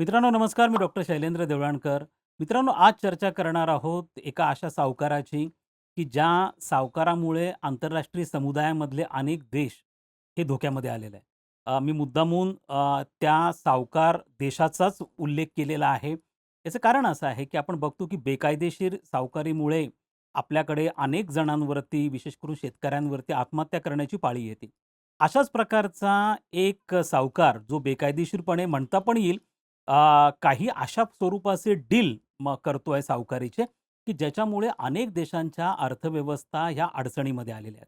मित्रांनो नमस्कार. मी डॉक्टर शैलेंद्र देवळाणकर. मित्रांनो आज चर्चा करणार आहोत एका अशा सावकाराची की ज्या सावकारामुळे आंतरराष्ट्रीय समुदायामधले अनेक देश हे धोक्यामध्ये आलेले आहे मी मुद्दामून त्या सावकार देशाचाच उल्लेख केलेला आहे. याचं कारण असं आहे की आपण बघतो की बेकायदेशीर सावकारीमुळे आपल्याकडे अनेक जणांवरती विशेष करून शेतकऱ्यांवरती आत्महत्या करण्याची पाळी येते. अशाच प्रकारचा एक सावकार जो बेकायदेशीरपणे म्हणता पण येईल काही अशा स्वरूपाचे डील करतोय सावकारीचे, की ज्याच्यामुळे अनेक देशांच्या अर्थव्यवस्था ह्या अडचणीमध्ये आलेल्या आहेत.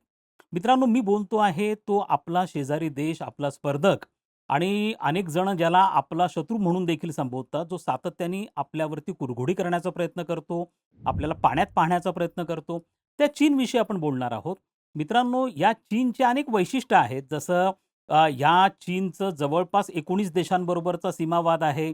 मित्रांनो, मी बोलतो आहे तो आपला शेजारी देश, आपला स्पर्धक आणि अनेक जण ज्याला आपला शत्रू म्हणून देखील संबोधतात, जो सातत्याने आपल्यावरती कुरघोडी करण्याचा प्रयत्न करतो, आपल्याला पाण्यात पाहण्याचा प्रयत्न करतो. त्या चीनविषयी आपण बोलणार आहोत. मित्रांनो, या चीनचे अनेक वैशिष्ट्य आहेत. जसं या चीनचं जवळपास 19 देशांबरोबरचा सीमावाद आहे.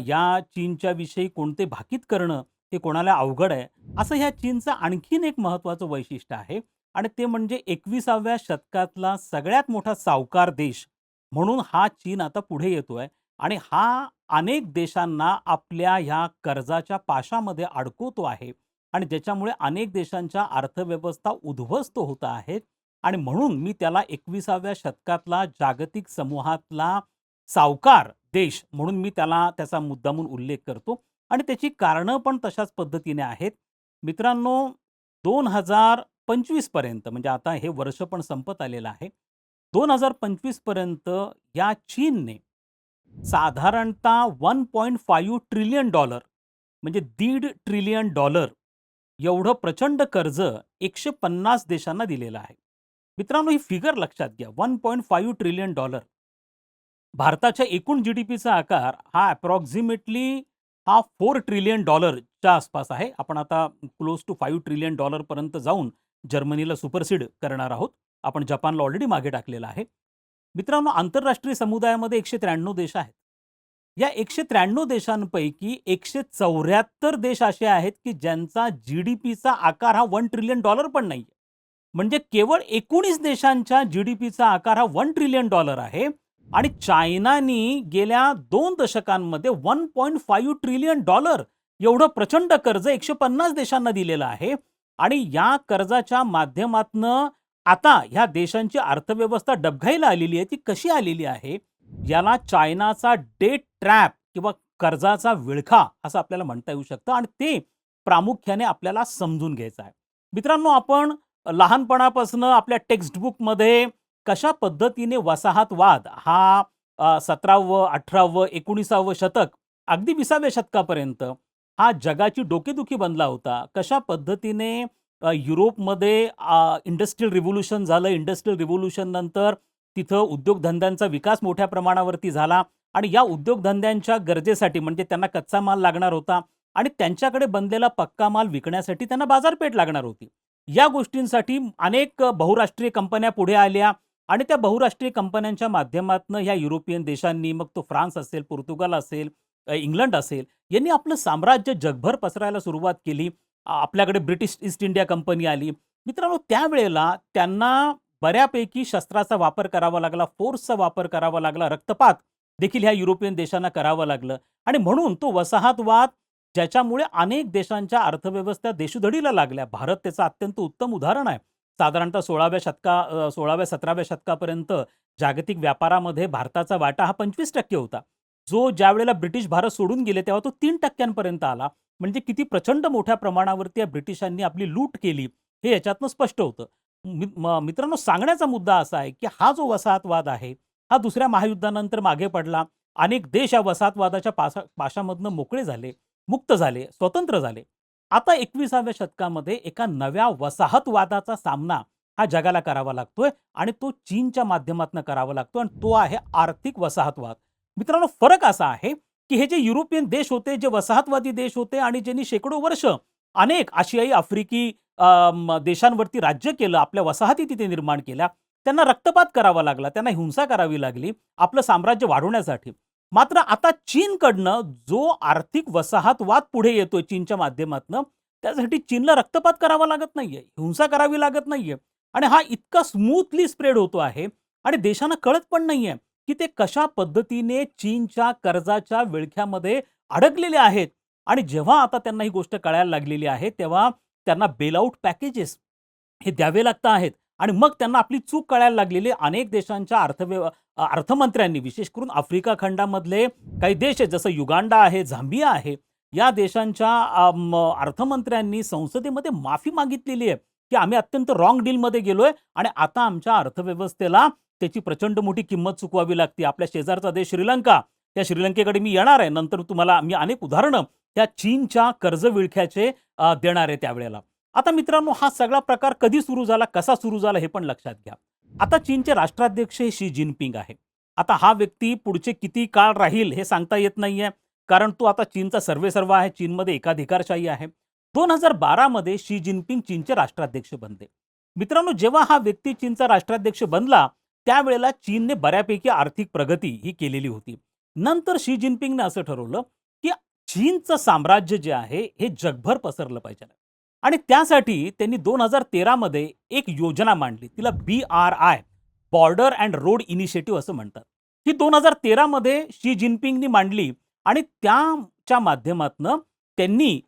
या चीनच्या विषयी कोणते भाकीत करणं हे कोणाला अवघड आहे. असं ह्या चीनचं आणखीन एक महत्त्वाचं वैशिष्ट्य आहे आणि ते म्हणजे 21व्या शतकातला सगळ्यात मोठा सावकार देश म्हणून हा चीन आता पुढे येतोय आणि हा अनेक देशांना आपल्या ह्या कर्जाच्या पाशामध्ये अडकवतो आहे आणि ज्याच्यामुळे अनेक देशांच्या अर्थव्यवस्था उद्ध्वस्त होत आहेत आणि म्हणून मी त्याला 21व्या शतकातला जागतिक समूहातला सावकार देश म्हणून मी त्याला त्याचा मुद्दामून उल्लेख करतो आणि त्याची कारणं पण तशाच पद्धतीने आहेत. मित्रांनो 2025 पर्यंत म्हणजे आता हे वर्ष पण संपत आलेलं आहे. 2025 पर्यंत या चीनने साधारणतः $1.5 ट्रिलियन डॉलर म्हणजे दीड ट्रिलियन डॉलर एवढं प्रचंड कर्ज 150 देशांना दिलेलं आहे. मित्रांनो ही फिगर लक्षात घ्या. $1.5 ट्रिलियन डॉलर. भारताच्या एकूण जी-डी-पीचा आकार हा ॲप्रॉक्झिमेटली हा फोर ट्रिलियन डॉलरच्या आसपास आहे. आपण आता क्लोज टू फाईव्ह ट्रिलियन डॉलरपर्यंत जाऊन जर्मनीला सुपरसीड करणार आहोत. आपण जपानला ऑलरेडी मागे टाकलेला आहे. मित्रांनो आंतरराष्ट्रीय समुदायामध्ये 193 देश आहेत. या 193 देशांपैकी 174 देश असे आहेत की ज्यांचा जी-डी-पीचा आकार हा वन ट्रिलियन डॉलर पण नाहीये. म्हणजे केवळ 19 देशांच्या जी-डी-पीचा आकार हा वन ट्रिलियन डॉलर आहे आणि चायनानी गेल्या दोन दशकांमध्ये $1.5 ट्रिलियन डॉलर एवढं प्रचंड कर्ज 150 देशांना दिलेलं आहे आणि या कर्जाच्या माध्यमातनं आता ह्या देशांची अर्थव्यवस्था डबघाईला आलेली आहे. ती कशी आलेली आहे? याला चायनाचा डेट ट्रॅप किंवा कर्जाचा विळखा असं आपल्याला म्हणता येऊ शकतं आणि ते प्रामुख्याने आपल्याला समजून घ्यायचं आहे. मित्रांनो आपण लहानपणापासून आपल्या टेक्स्टबुकमध्ये कशा पद्धतीने वसाहतवाद हा सतरावं अठरावं एकोणीसावं शतक अगदी 20व्या शतकापर्यंत हा जगाची डोकेदुखी बनला होता. कशा पद्धतीने युरोपमध्ये अ, इंडस्ट्रियल रिव्होल्यूशन झालं. इंडस्ट्रियल रिव्होल्युशन नंतर तिथं उद्योगधंद्यांचा विकास मोठ्या प्रमाणावरती झाला आणि या उद्योगधंद्यांच्या गरजेसाठी म्हणजे त्यांना कच्चा माल लागणार होता आणि त्यांच्याकडे बनलेला पक्का माल विकण्यासाठी त्यांना बाजारपेठ लागणार होती. या गोष्टींसाठी अनेक बहुराष्ट्रीय कंपन्या पुढे आल्या आणि त्या बहुराष्ट्रीय कंपन्यांच्या माध्यमातून ह्या युरोपियन देशांनी मग तो फ्रान्स असेल, पोर्तुगाल असेल, इंग्लंड असेल यांनी आपलं साम्राज्य जगभर पसरायला सुरुवात केली. आपल्याकडे ब्रिटिश ईस्ट इंडिया कंपनी आली. मित्रांनो त्यावेळेला त्यांना बऱ्यापैकी शस्त्राचा वापर करावा लागला, फोर्सचा वापर करावा लागला, रक्तपात देखील ह्या युरोपियन देशांना करावं लागलं आणि म्हणून तो वसाहतवाद ज्याच्यामुळे अनेक देशांच्या अर्थव्यवस्था देशोधडीला लागल्या. भारत त्याचं अत्यंत उत्तम उदाहरण आहे. साधारणतः 16व्या शतका सोळाव्या सतराव्या शतकापर्यंत जागतिक व्यापारामध्ये भारताचा वाटा हा 25% होता. जो ज्यावेळेला ब्रिटिश भारत सोडून गेले तेव्हा तो तीन टक्क्यांपर्यंत आला. म्हणजे किती प्रचंड मोठ्या प्रमाणावरती या ब्रिटिशांनी आपली लूट केली हे याच्यातनं स्पष्ट होतं. मि म मित्रांनो सांगण्याचा मुद्दा असा आहे की हा जो वसाहतवाद आहे, हा दुसऱ्या महायुद्धानंतर मागे पडला. अनेक देश या वसाहतवादाच्या पासा पाशामधनं मोकळे झाले, मुक्त झाले, स्वतंत्र झाले. आता 21व्या शतकामध्ये एका नव्या वसाहतवादाचा सामना हा जगाला करावा लागतोय आणि तो चीनच्या माध्यमातून करावा लागतो आणि तो आहे आर्थिक वसाहतवाद. मित्रांनो फरक असा आहे की हे जे युरोपियन देश होते, जे वसाहतवादी देश होते आणि ज्यांनी शेकडो वर्ष अनेक आशियाई, आफ्रिकी देशांवरती राज्य केलं, आपल्या वसाहती तिथे निर्माण केल्या. त्यांना रक्तपात करावा लागला, त्यांना हिंसा करावी लागली आपलं साम्राज्य वाढवण्यासाठी. मात्र आता चीनकडनं जो आर्थिक वसाहतवाद पुढे येतोय चीनच्या माध्यमातनं, त्यासाठी चीनला रक्तपात करावा लागत नाहीये, हिंसा करावी लागत नाहीये आणि हा इतका स्मूथली स्प्रेड होतो आहे आणि देशांना कळत पण नाहीये की ते कशा पद्धतीने चीनच्या कर्जाच्या विळख्यामध्ये अडकलेले आहेत. आणि जेव्हा आता त्यांना ही गोष्ट कळायला लागलेली आहे तेव्हा त्यांना बेलआउट पॅकेजेस हे द्यावे लागत आहेत. आणि मग त्यांना आपली चूक कळायला लागलेली अनेक देशांच्या अर्थव्यव अर्थमंत्र्यांनी विशेष करून आफ्रिका खंडामधले काही देश आहेत जसं युगांडा आहे झांबिया आहे या देशांच्या अर्थमंत्र्यांनी संसदेमध्ये माफी मागितलेली आहे की आम्ही अत्यंत रॉंग डीलमध्ये गेलोय आणि आता आमच्या अर्थव्यवस्थेला त्याची प्रचंड मोठी किंमत चुकवावी लागते. आपल्या शेजारचा देश श्रीलंका. त्या श्रीलंकेकडे मी येणार आहे. नंतर तुम्हाला मी अनेक उदाहरणं त्या चीनच्या कर्ज विळख्याचे देणार आहे त्यावेळेला. आता मित्रांनो हा सगळा प्रकार कधी सुरू झाला कसा सुरू झाला हे पण लक्षात घ्या. आता चीनचे राष्ट्राध्यक्ष हे शी जिनपिंग आहे. आता हा व्यक्ती पुढचे किती काळ राहील हे सांगता येत नाहीये कारण तो आता चीनचा सर्वेसर्वा आहे चीनमध्ये एकाधिकारशाही आहे. दोन हजार बारामध्ये शी जिनपिंग चीनचे राष्ट्राध्यक्ष बनले. मित्रांनो जेव्हा हा व्यक्ती चीनचा राष्ट्राध्यक्ष बनला त्यावेळेला चीनने बऱ्यापैकी आर्थिक प्रगती ही केलेली होती. नंतर शी जिनपिंगने असं ठरवलं की चीनचं साम्राज्य जे आहे हे जगभर पसरलं पाहिजे. आणि त्यासाठी त्यांनी दोन हजार तेरामध्ये एक योजना मांडली. तिला B R I border and road initiative असं म्हणतात. ही दोन हजार तेरामध्ये शी जिनपिंगनी मांडली आणि त्याच्या माध्यमातनं त्यांनी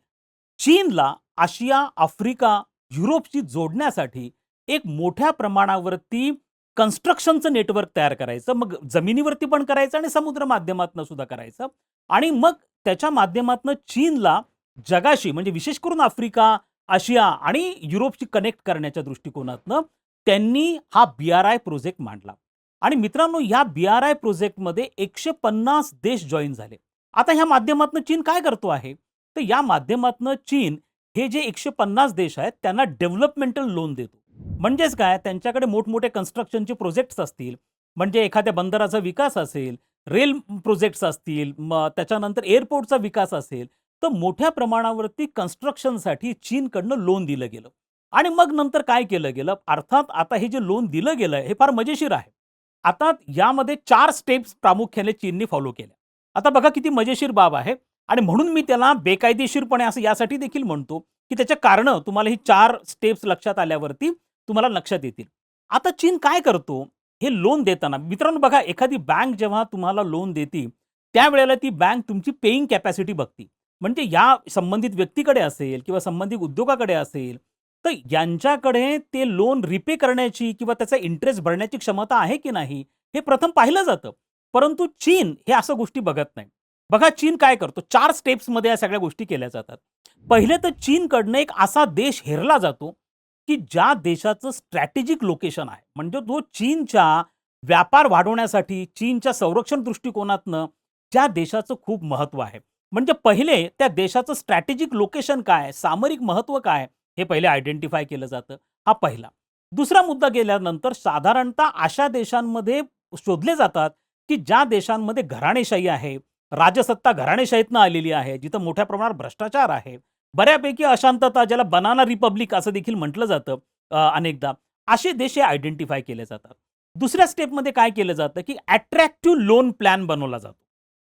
चीनला आशिया आफ्रिका युरोपशी जोडण्यासाठी एक मोठ्या प्रमाणावरती कन्स्ट्रक्शनचं नेटवर्क तयार करायचं. मग जमिनीवरती पण करायचं आणि समुद्र माध्यमातनं सुद्धा करायचं. आणि मग त्याच्या माध्यमातनं चीनला जगाशी म्हणजे विशेष करून आफ्रिका आशिया आणि युरोपशी कनेक्ट करण्याच्या दृष्टिकोनातनं त्यांनी हा बी आर आय प्रोजेक्ट मांडला. आणि मित्रांनो या बी आर आय प्रोजेक्टमध्ये एकशे पन्नास देश जॉईन झाले. आता ह्या माध्यमातून चीन काय करतो आहे? तर या माध्यमातून चीन हे जे एकशे पन्नास देश आहेत त्यांना डेव्हलपमेंटल लोन देतो. म्हणजेच काय? त्यांच्याकडे मोठमोठे कन्स्ट्रक्शनचे प्रोजेक्ट्स असतील. म्हणजे एखाद्या बंदराचा विकास असेल रेल प्रोजेक्ट्स असतील मग त्याच्यानंतर एअरपोर्टचा विकास असेल तर मोठ्या प्रमाणावरती कन्स्ट्रक्शनसाठी चीनकडनं लोन दिलं गेलं. आणि मग नंतर काय केलं गेलं? अर्थात आता हे जे लोन दिलं गेलं हे फार मजेशीर आहे. आता यामध्ये चार स्टेप्स प्रामुख्याने चीनने फॉलो केल्या. आता बघा किती मजेशीर बाब आहे. आणि म्हणून मी त्याला बेकायदेशीरपणे असं यासाठी देखील म्हणतो की त्याच्या कारणं तुम्हाला ही चार स्टेप्स लक्षात आल्यावरती तुम्हाला लक्षात येतील. आता चीन काय करतो? हे लोन देताना मित्रांनो बघा एखादी बँक जेव्हा तुम्हाला लोन देते त्यावेळेला ती बँक तुमची पेईंग कॅपॅसिटी बघते. म्हणजे या संबंधित व्यक्तीकडे असेल किंवा संबंधित उद्योगाकडे असेल तर यांच्याकडे ते लोन रिपे करण्याची किंवा त्याचा इंटरेस्ट भरण्याची क्षमता आहे की नाही हे प्रथम पाहिलं जातं. परंतु चीन हे असं गोष्टी बघत नाही. बघा चीन काय करतो? चार स्टेप्समध्ये या सगळ्या गोष्टी केल्या जातात. पहिले तर चीनकडनं एक असा देश हेरला जातो की ज्या देशाचं स्ट्रॅटेजिक लोकेशन आहे. म्हणजे तो चीनच्या व्यापार वाढवण्यासाठी चीनच्या संरक्षण दृष्टिकोनातनं ज्या देशाचं खूप महत्त्व आहे. म्हणजे पहिले त्या देशाचं स्ट्रॅटेजिक लोकेशन काय सामरिक महत्त्व काय हे पहिले आयडेंटिफाय केलं जातं. हा पहिला. दुसरा मुद्दा गेल्यानंतर साधारणतः अशा देशांमध्ये शोधले जातात की ज्या देशांमध्ये घराणेशाही आहे राजसत्ता घराणेशाहीतनं आलेली आहे जिथं मोठ्या प्रमाणात भ्रष्टाचार आहे. बऱ्यापैकी अशांतता ज्याला बनाना रिपब्लिक असं देखील म्हटलं जातं अनेकदा. असे देश हे आयडेंटिफाय केले जातात. दुसऱ्या स्टेपमध्ये काय केलं जातं की अट्रॅक्टिव्ह लोन प्लॅन बनवला जातो.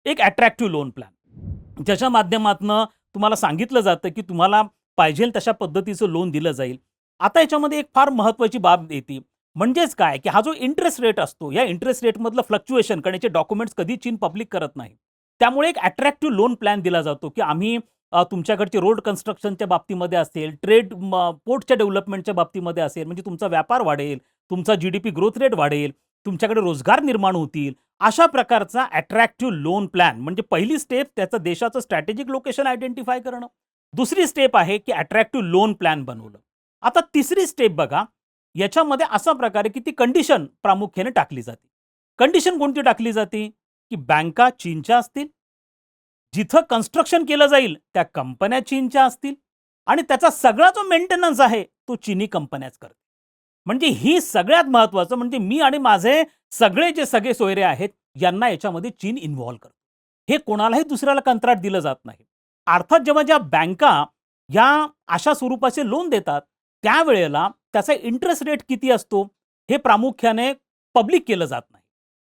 एक अट्रॅक्टिव्ह लोन प्लॅन ज्याच्या माध्यमातनं तुम्हाला सांगितलं जातं की तुम्हाला पाहिजे तशा पद्धतीचं लोन दिलं जाईल. आता याच्यामध्ये एक फार महत्त्वाची बाब येते. म्हणजेच काय? की हा जो इंटरेस्ट रेट असतो या इंटरेस्ट रेटमधलं फ्लक्च्युएशन करण्याचे डॉक्युमेंट्स कधी चीन पब्लिक करत नाही. त्यामुळे एक अट्रॅक्टिव्ह लोन प्लॅन दिला जातो की आम्ही तुमच्याकडचे रोड कन्स्ट्रक्शनच्या बाबतीमध्ये असेल ट्रेड पोर्टच्या डेव्हलपमेंटच्या बाबतीमध्ये असेल म्हणजे तुमचा व्यापार वाढेल तुमचा G D P growth rate वाढेल तुमच्याकडे रोजगार निर्माण होतील अशा प्रकारचा अट्रॅक्टिव्ह लोन प्लॅन म्हणजे पहिली स्टेप त्याचं देशाचं स्ट्रॅटेजिक लोकेशन आयडेंटिफाय करणं. दुसरी स्टेप आहे की अट्रॅक्टिव्ह लोन प्लॅन बनवलं. आता तिसरी स्टेप बघा याच्यामध्ये असा प्रकारे की ती कंडिशन प्रामुख्याने टाकली जाते. कंडिशन कोणती टाकली जाते? की बँका चीनच्या असतील जिथं कन्स्ट्रक्शन केलं जाईल त्या कंपन्या चीनच्या असतील आणि त्याचा सगळा जो मेंटेनन्स आहे तो चीनी कंपन्याच करते म्हणजे ही सगळ्यात महत्वाचं म्हणजे मी आणि माझे सगळे जे सगळे सोयरे आहेत यांना याच्यामध्ये चीन इन्व्हॉल्व्ह करतो. हे कोणालाही दुसऱ्याला कंत्राट दिलं जात नाही. अर्थात जेव्हा ज्या बँका या अशा स्वरूपाचे लोन देतात त्यावेळेला त्याचा इंटरेस्ट रेट किती असतो हे प्रामुख्याने पब्लिक केलं जात नाही.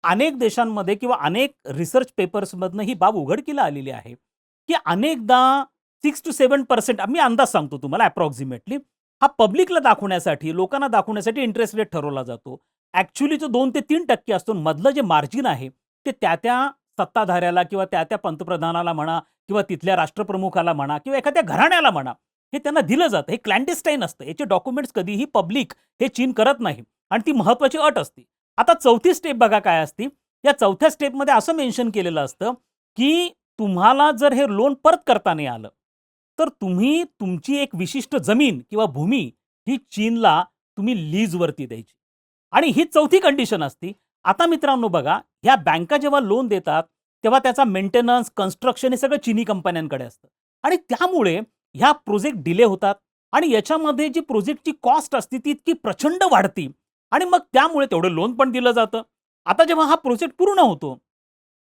अनेक देशांमध्ये किंवा अनेक रिसर्च पेपर्समधनं ही बाब उघडकीला आलेली आहे की अनेकदा सिक्स टू सेवन पर्सेंट मी अंदाज सांगतो तुम्हाला अप्रॉक्सिमेटली हा पब्लिकला दाखवण्यासाठी लोकांना दाखवण्यासाठी इंटरेस्ट रेट ठरवला जातो. ॲक्च्युअलीचं दोन ते तीन टक्के असतो मधलं जे मार्जिन आहे ते त्या त्या सत्ताधाऱ्याला किंवा त्या त्या पंतप्रधानाला म्हणा किंवा तिथल्या राष्ट्रप्रमुखाला म्हणा किंवा एखाद्या घराण्याला म्हणा हे त्यांना दिलं जातं. हे क्लॅन्टिस्टाईन असतं. याचे डॉक्युमेंट्स कधीही पब्लिक हे चीन करत नाही आणि ती महत्वाची अट असते. आता चौथी स्टेप बघा काय असती. या चौथ्या स्टेपमध्ये असं मेन्शन केलेलं असतं की तुम्हाला जर हे लोन परत करता नाही आलं तर तुम्ही तुमची एक विशिष्ट जमीन किंवा भूमी ही चीनला तुम्ही लीजवरती द्यायची. आणि ही चौथी कंडिशन असती. आता मित्रांनो बघा ह्या बँका जेव्हा लोन देतात तेव्हा त्याचा मेंटेनन्स कन्स्ट्रक्शन हे सगळं चीनी कंपन्यांकडे असतं. आणि त्यामुळे ह्या प्रोजेक्ट डिले होतात आणि याच्यामध्ये जी प्रोजेक्टची कॉस्ट असते ती इतकी प्रचंड वाढती. आणि मग त्यामुळे तेवढं लोन पण दिलं जातं. आता जेव्हा हा प्रोजेक्ट पूर्ण होतो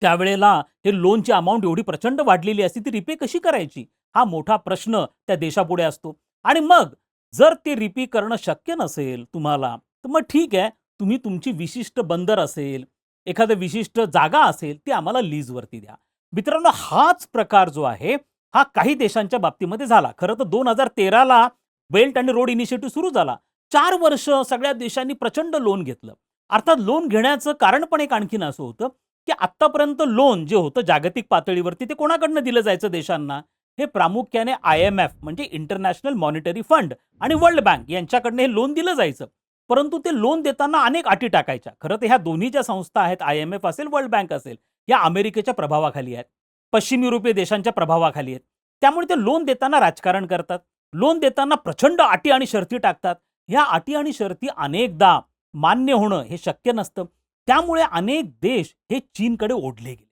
त्यावेळेला हे लोनची अमाऊंट एवढी प्रचंड वाढलेली असती ती रिपे कशी करायची? हा मोठा प्रश्न त्या देशापुढे असतो. आणि मग जर ते रिपी करणं शक्य नसेल तुम्हाला तर मग ठीक आहे तुम्ही तुमची विशिष्ट बंदर असेल एखादं विशिष्ट जागा असेल ती आम्हाला लीजवरती द्या. मित्रांनो हाच प्रकार जो आहे हा काही देशांच्या बाबतीमध्ये झाला. खरं तर दोन हजार तेराला बेल्ट आणि रोड इनिशिएटिव्ह सुरू झाला. चार वर्ष सगळ्या देशांनी प्रचंड लोन घेतलं. अर्थात लोन घेण्याचं कारण पण एक आणखीन असं होतं की आत्तापर्यंत लोन जे होतं जागतिक पातळीवरती ते कोणाकडनं दिलं जायचं देशांना? हे प्रामुख्याने आय एम एफ म्हणजे इंटरनॅशनल मॉनिटरी फंड आणि वर्ल्ड बँक यांच्याकडनं हे लोन दिलं जायचं. परंतु ते लोन देताना अनेक अटी टाकायच्या. खरं तर ह्या दोन्ही ज्या संस्था आहेत आय एम एफ असेल वर्ल्ड बँक असेल या अमेरिकेच्या प्रभावाखाली आहेत. पश्चिम युरोपीय देशांच्या प्रभावाखाली आहेत. त्यामुळे ते लोन देताना राजकारण करतात. लोन देताना प्रचंड अटी आणि शर्ती टाकतात. ह्या अटी आणि शर्ती अनेकदा मान्य होणं हे शक्य नसतं. त्यामुळे अनेक देश हे चीनकडे ओढले गेले.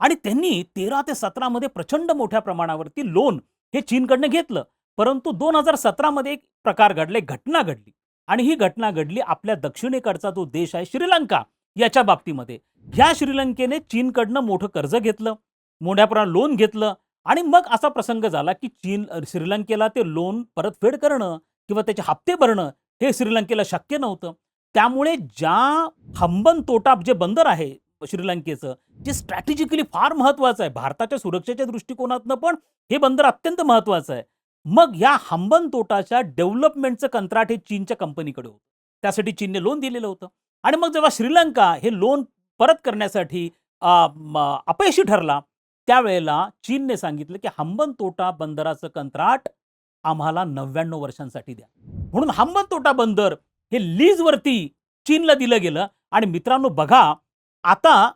आणि त्यांनी तेरा ते सतरामध्ये प्रचंड मोठ्या प्रमाणावरती लोन हे चीनकडनं घेतलं. परंतु दोन हजार सतरामध्ये एक प्रकार घडले घटना घडली. आणि ही घटना घडली आपल्या दक्षिणेकडचा जो देश आहे श्रीलंका याच्या बाबतीमध्ये. ह्या श्रीलंकेने चीनकडनं मोठं कर्ज घेतलं मोठ्या प्रमाणात लोन घेतलं आणि मग असा प्रसंग झाला की चीन श्रीलंकेला ते लोन परतफेड करणं किंवा त्याचे हप्ते भरणं हे श्रीलंकेला शक्य नव्हतं. त्यामुळे ज्या हंबन तोटा जे बंदर आहे श्रीलंकेचं जे स्ट्रॅटेजिकली फार महत्वाचं आहे. भारताच्या सुरक्षेच्या दृष्टिकोनातनं पण हे बंदर अत्यंत महत्वाचं आहे. मग या हंबन तोटाच्या डेव्हलपमेंटचं कंत्राट हे चीनच्या कंपनीकडे होतं. त्यासाठी चीनने लोन दिलेलं होतं. आणि मग जेव्हा श्रीलंका हे लोन परत करण्यासाठी अपयशी ठरला त्यावेळेला चीनने सांगितलं की हंबन तोटा बंदराचं कंत्राट आम्हाला नव्याण्णव वर्षांसाठी द्या. म्हणून हंबन तोटा बंदर हे लीजवरती चीनला दिलं गेलं. आणि मित्रांनो बघा आता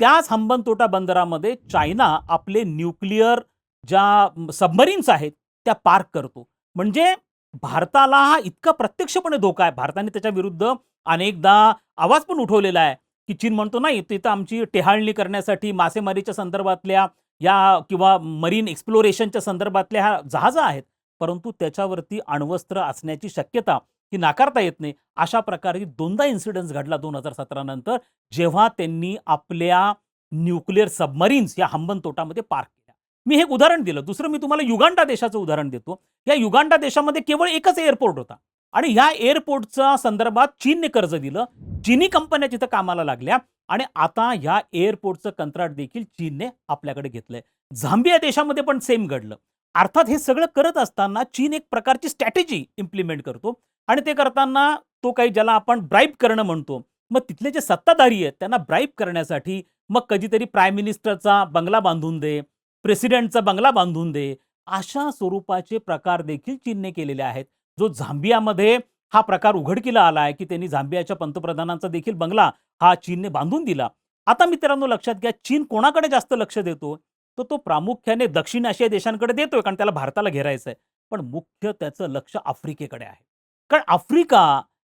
त्याच हंबनतोटा बंदरामध्ये चायना आपले न्यूक्लिअर ज्या सबमरीन्स आहेत त्या पार्क करतो. म्हणजे भारताला हा इतका प्रत्यक्षपणे धोका आहे. भारताने त्याच्या विरुद्ध अनेकदा आवाज पण उठवलेला आहे की चीन म्हणतो नाही तिथं आमची टेहाळणी करण्यासाठी मासेमारीच्या संदर्भातल्या या किंवा मरीन एक्सप्लोरेशनच्या संदर्भातल्या ह्या जहाजं आहेत. परंतु त्याच्यावरती अण्वस्त्र असण्याची शक्यता ही नाकारता येत नाही. अशा प्रकारे दोनदा इन्सिडन्स घडला दोन हजार सतरा नंतर जेव्हा त्यांनी आपल्या न्यूक्लिअर सबमरीन्स या हंबन तोटामध्ये पार्क केल्या. मी हे उदाहरण दिलं. दुसरं मी तुम्हाला युगांडा देशाचं उदाहरण देतो. या युगांडा देशामध्ये केवळ एकच एअरपोर्ट होता. आणि ह्या एअरपोर्टच्या संदर्भात चीनने कर्ज दिलं. चीनी कंपन्या तिथं कामाला लागल्या आणि आता ह्या एअरपोर्टचं कंत्राट देखील चीनने आपल्याकडे घेतलंय. झांबिया देशामध्ये पण सेम घडलं. अर्थात हे सगळं करत असताना चीन एक प्रकारची स्ट्रॅटेजी इम्प्लिमेंट करतो. आणि ते करताना तो काही ज्याला आपण ब्राईब करणं म्हणतो मग तिथले जे सत्ताधारी आहेत त्यांना ब्राईब करण्यासाठी मग कधीतरी प्राईम मिनिस्टरचा बंगला बांधून दे प्रेसिडेंटचा बंगला बांधून दे अशा स्वरूपाचे प्रकार देखील चीनने केलेले आहेत. जो झांबियामध्ये हा प्रकार उघडकीला आला आहे की त्यांनी झांबियाच्या पंतप्रधानांचा देखील बंगला हा चीनने बांधून दिला. आता मित्रांनो लक्षात घ्या चीन कोणाकडे जास्त लक्ष देतो? तर तो प्रामुख्याने दक्षिण आशिया देशांकडे देतोय कारण त्याला भारताला घेरायचं आहे पण मुख्य त्याचं लक्ष आफ्रिकेकडे आहे. कारण आफ्रिका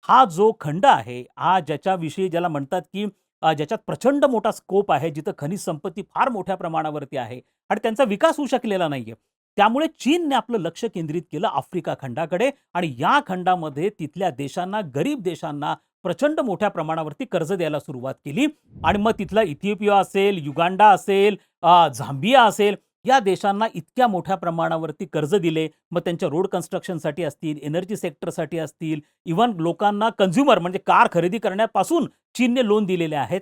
हा जो खंड आहे हा ज्याच्याविषयी ज्याला म्हणतात की ज्याच्यात प्रचंड मोठा स्कोप आहे जिथं खनिज संपत्ती फार मोठ्या प्रमाणावरती आहे आणि त्यांचा विकास होऊ शकलेला नाहीये. त्यामुळे चीनने आपलं लक्ष केंद्रित केलं आफ्रिका खंडाकडे आणि या खंडामध्ये तिथल्या देशांना गरीब देशांना प्रचंड मोठ्या प्रमाणावरती कर्ज द्यायला सुरुवात केली. आणि मग तिथला इथिओपिया असेल युगांडा असेल झांबिया असेल या देशांना इतक्या मोठ्या प्रमाणावरती कर्ज दिले मग त्यांच्या रोड कन्स्ट्रक्शनसाठी असतील एनर्जी सेक्टरसाठी असतील इव्हन लोकांना कन्झ्युमर म्हणजे कार खरेदी करण्यापासून चीनने लोन दिलेले आहेत.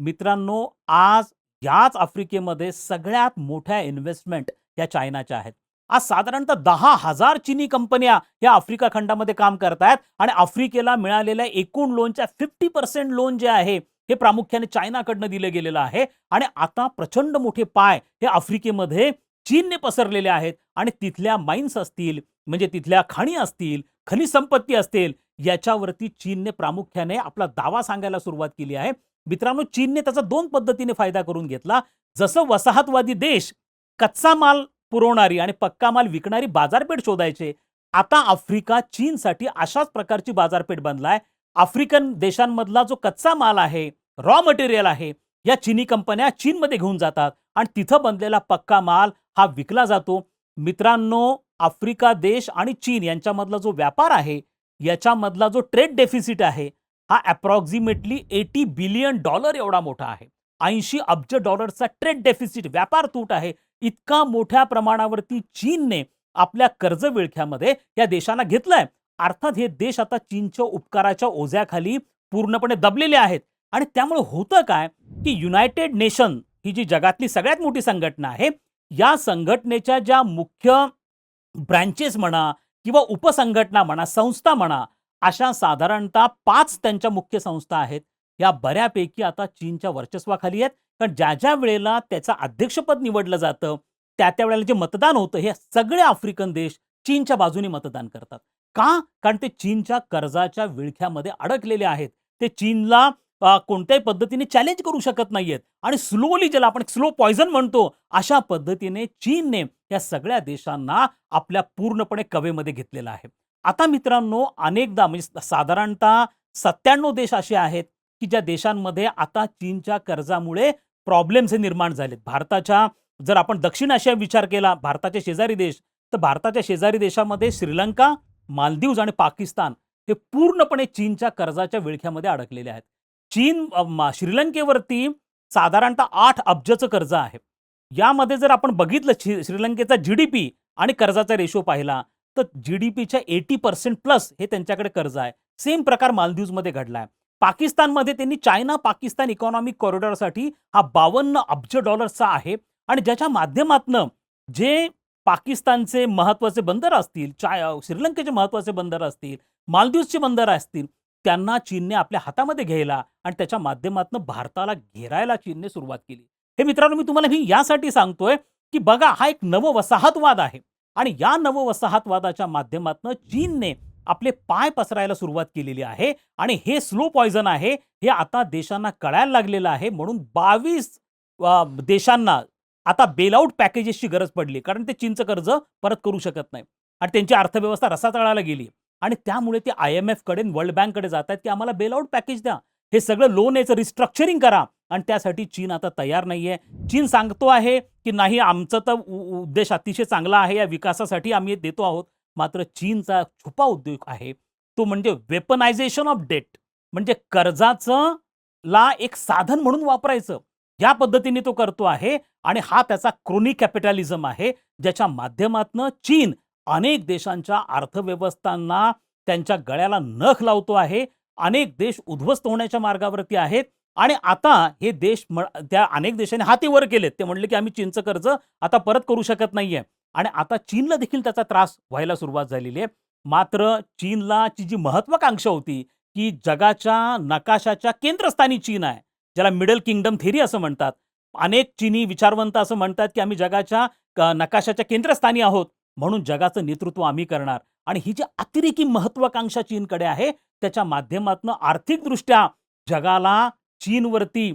मित्रांनो आज याच आफ्रिकेमध्ये सगळ्यात मोठ्या इन्व्हेस्टमेंट या चायनाच्या आहेत. आज साधारणतः दहा हजार चीनी कंपन्या या आफ्रिका खंडामध्ये काम करतायत आणि आफ्रिकेला मिळालेल्या एकूण लोनच्या फिफ्टी पर्सेंट लोन जे आहे हे प्रामुख्याने चायनाकडनं दिलं गेलेलं आहे. आणि आता प्रचंड मोठे पाय हे आफ्रिकेमध्ये चीनने पसरलेले आहेत. आणि तिथल्या माइन्स असतील म्हणजे तिथल्या खाणी असतील खनिज संपत्ती असतील याच्यावरती चीनने प्रामुख्याने आपला दावा सांगायला सुरुवात केली आहे. मित्रांनो चीनने त्याचा दोन पद्धतीने फायदा करून घेतला. जसं वसाहतवादी देश कच्चा माल पुरवणारी आणि पक्का माल विकणारी बाजारपेठ शोधायचे आता आफ्रिका चीनसाठी अशाच प्रकारची बाजारपेठ बनलाय. आफ्रिकन देशांमधला जो कच्चा माल आहे रॉ मटेरियल आहे या चिनी कंपन्या चीनमध्ये घेऊन जातात आणि तिथं बनलेला पक्का माल हा विकला जातो. मित्रांनो आफ्रिका देश आणि चीन यांच्यामधला जो व्यापार आहे याच्यामधला जो ट्रेड डेफिसिट आहे हा अप्रॉक्सिमेटली एटी बिलियन डॉलर एवढा मोठा आहे. ऐंशी अब्ज डॉलरचा ट्रेड डेफिसिट व्यापार तूट आहे. इतका मोठ्या प्रमाणावरती चीनने आपल्या कर्ज विळख्यामध्ये या देशांना घेतलंय. अर्थात हे देश आता चीनच्या उपकाराच्या ओझ्याखाली पूर्णपणे दबलेले आहेत. आणि त्यामुळे होतं काय की युनायटेड नेशन ही जी जगातली सगळ्यात मोठी संघटना आहे या संघटनेच्या ज्या मुख्य ब्रँचेस म्हणा किंवा उपसंघटना म्हणा संस्था म्हणा अशा साधारणतः पाच त्यांच्या मुख्य संस्था आहेत. या बऱ्यापैकी आता चीनच्या वर्चस्वाखाली आहेत. कारण ज्या ज्या वेळेला त्याचं अध्यक्षपद निवडलं जातं त्या त्या वेळेला जे मतदान होतं हे सगळे आफ्रिकन देश चीनच्या बाजूने मतदान करतात. का? कारण ते चीनच्या कर्जाच्या विळख्यामध्ये अडकलेले आहेत. ते चीनला कोणत्याही पद्धतीने चॅलेंज करू शकत नाहीयेत. आणि स्लोली ज्याला आपण स्लो पॉयझन म्हणतो अशा पद्धतीने चीनने या सगळ्या देशांना आपल्या पूर्णपणे कवेमध्ये घेतलेलं आहे. आता मित्रांनो अनेकदा म्हणजे साधारणतः सत्त्याण्णव देश असे आहेत की ज्या देशांमध्ये आता चीनच्या कर्जामुळे प्रॉब्लेम्स हे निर्माण झालेत. भारताच्या जर आपण दक्षिण आशिया विचार केला भारताचे शेजारी देश तर भारताच्या शेजारी देशामध्ये श्रीलंका मालदीव्ज आणि पाकिस्तान हे पूर्णपणे चीनच्या कर्जाच्या विळख्यामध्ये अडकलेले आहेत. चीन श्रीलंकेवरती साधारणतः आठ अब्जचं कर्ज आहे. यामध्ये जर आपण बघितलं श्री- श्रीलंकेचा जी डी पी आणि कर्जाचा रेशो पाहिला तर जी डी पीच्या एटी पर्सेंट प्लस हे त्यांच्याकडे कर्ज आहे. सेम प्रकार मालदीव्जमध्ये घडला आहे. पाकिस्तानमध्ये त्यांनी चायना पाकिस्तान इकॉनॉमिक कॉरिडॉरसाठी हा बावन्न अब्ज डॉलर्सचा आहे. आणि ज्याच्या माध्यमातनं जे पाकिस्तानचे महत्त्वाचे बंदर असतील चाय श्रीलंकेचे महत्त्वाचे बंदर असतील मालदीवचे बंदर असतील त्यांना चीनने आपल्या हातामध्ये घ्यायला आणि त्याच्या माध्यमातून भारताला घेरायला चीनने सुरुवात केली. हे मित्रांनो मी तुम्हाला मी यासाठी सांगतोय की बघा हा एक नव वसाहतवाद आहे. आणि या नव वसाहतवादाच्या माध्यमातून चीनने आपले पाय पसरायला सुरुवात केलेली आहे आणि हे स्लो पॉयझन आहे हे आता देशांना कळायला लागलेलं आहे म्हणून बावीस देशांना आता बेलआउट पॅकेजेसची गरज पडली कारण ते चीनचं कर्ज परत करू शकत नाही. आणि त्यांची अर्थव्यवस्था रसातळाला गेली. आणि त्यामुळे ते आय एम एफकडे वर्ल्ड बँककडे जात आहेत की आम्हाला बेलआउट पॅकेज द्या. हे सगळं लोन याचं रिस्ट्रक्चरिंग करा. आणि त्यासाठी चीन आता तयार नाहीये. चीन सांगतो आहे की नाही आमचं तर उद्देश अतिशय चांगला आहे. या विकासासाठी आम्ही देतो आहोत. मात्र चीनचा छुपा उद्योग आहे. तो म्हणजे वेपनायझेशन ऑफ डेट म्हणजे कर्जाचं ला एक साधन म्हणून वापरायचं. या पद्धतीने तो करतो आहे आणि हा त्याचा क्रोनी कॅपिटॅलिझम आहे ज्याच्या माध्यमातनं चीन अनेक देशांच्या अर्थव्यवस्थांना त्यांच्या गळ्याला नख लावतो आहे अनेक देश उद्ध्वस्त होण्याच्या मार्गावरती आहेत आणि आता हे देश म- त्या अनेक देशांनी हाती वर केलेत. ते म्हणले की आम्ही चीनचं कर्ज आता परत करू शकत नाहीये. आणि आता चीनला देखील त्याचा त्रास व्हायला सुरुवात झालेली आहे. मात्र चीनला ची जी महत्वाकांक्षा होती की जगाच्या नकाशाच्या केंद्रस्थानी चीन आहे. ज्याला मिडल किंगडम थेरी असं म्हणतात. अनेक चीनी विचारवंत असं म्हणतात की आम्ही जगाच्या नकाशाच्या केंद्रस्थानी आहोत. म्हणून जगाचं नेतृत्व आम्ही करणार. आणि ही जी अतिरेकी महत्वाकांक्षा चीनकडे आहे त्याच्या माध्यमातून आर्थिकदृष्ट्या जगाला चीनवरती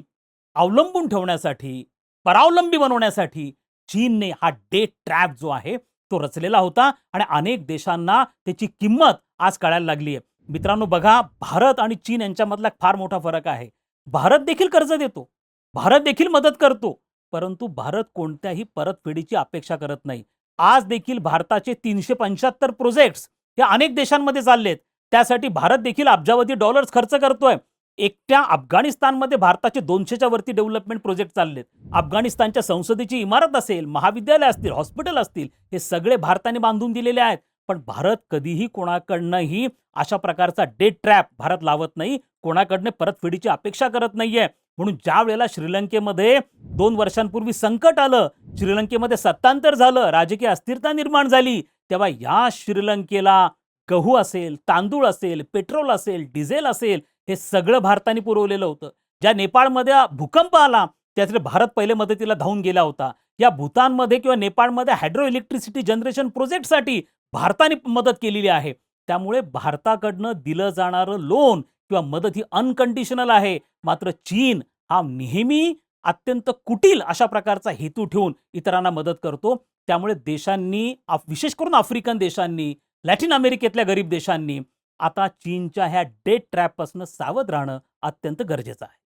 अवलंबून ठेवण्यासाठी परावलंबी बनवण्यासाठी चीनने हा डे ट्रॅप जो आहे तो रचलेला होता. आणि अनेक देशांना त्याची किंमत आज कळायला लागली आहे मित्रांनो बघा भारत आणि चीन यांच्यामधला फार मोठा फरक आहे. भारत देखील कर्ज देतो. भारत देखील मदत करतो. परंतु भारत कोणत्याही परतफेडीची अपेक्षा करत नाही. आज देखील भारताचे तीनशे पंच्याहत्तर प्रोजेक्ट्स हे अनेक देशांमध्ये चाललेत. त्यासाठी भारत देखील अब्जावधी डॉलर्स खर्च करतोय. एकट्या अफगाणिस्तानमध्ये भारताचे दोनशेच्या वरती डेव्हलपमेंट प्रोजेक्ट चाललेत. अफगाणिस्तानच्या संसदेची इमारत असेल महाविद्यालय असतील हॉस्पिटल असतील हे सगळे भारताने बांधून दिलेले आहेत. पण भारत कधीही कोणाकडनंही अशा प्रकारचा डेट ट्रॅप भारत लावत नाही. कोणाकडनं परतफेडीची अपेक्षा करत नाहीये. म्हणून ज्या वेळेला श्रीलंकेमध्ये दोन वर्षांपूर्वी संकट आलं श्रीलंकेमध्ये सत्तांतर झालं राजकीय अस्थिरता निर्माण झाली तेव्हा या श्रीलंकेला गहू असेल तांदूळ असेल पेट्रोल असेल डिझेल असेल हे सगळं भारताने पुरवलेलं होतं. ज्या नेपाळमध्ये भूकंप आला त्यातले भारत पहिले मदतीला धावून गेला होता. या भूतानमध्ये किंवा नेपाळमध्ये हायड्रो इलेक्ट्रिसिटी जनरेशन प्रोजेक्टसाठी भारताने मदत केलेली आहे. त्यामुळे भारताकडनं दिलं जाणारं लोन किंवा मदत ही अनकंडिशनल आहे. मात्र चीन हा नेहमी अत्यंत कुटील अशा प्रकारचा हेतू ठेवून इतरांना मदत करतो. त्यामुळे देशांनी विशेष करून आफ्रिकन देशांनी लॅटिन अमेरिकेतल्या गरीब देशांनी आता चीनच्या ह्या डेट ट्रॅपपासून सावध राहणं अत्यंत गरजेचं आहे.